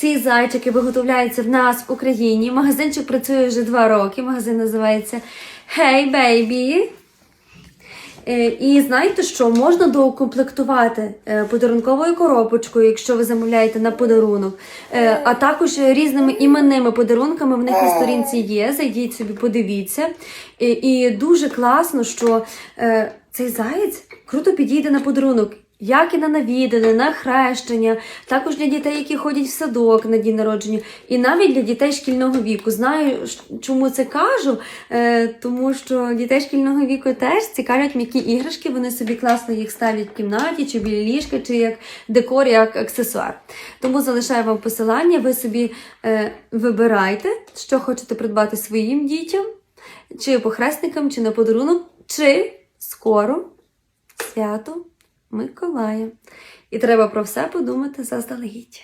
Ці зайчики виготовляються в нас в Україні. Магазинчик працює вже два роки. Магазин називається Hey Baby. Е, І знаєте що, можна доукомплектувати е, подарунковою коробочкою, якщо ви замовляєте на подарунок, Е, а також різними іменними подарунками в них на сторінці є. Зайдіть собі, подивіться. І, дуже класно, що цей заєць круто підійде на подарунок. Як і на навідане, на хрещення, також для дітей, які ходять в садок на день народження, і навіть для дітей шкільного віку. Знаю, чому це кажу, е, тому що дітей шкільного віку теж цікавлять м'які іграшки, вони собі класно їх ставлять в кімнаті, чи біля ліжка, чи як декор, як аксесуар. Тому залишаю вам посилання, ви собі е, вибирайте, що хочете придбати своїм дітям, чи похресникам, чи на подарунок, чи скоро свято Миколая. І треба про все подумати заздалегідь.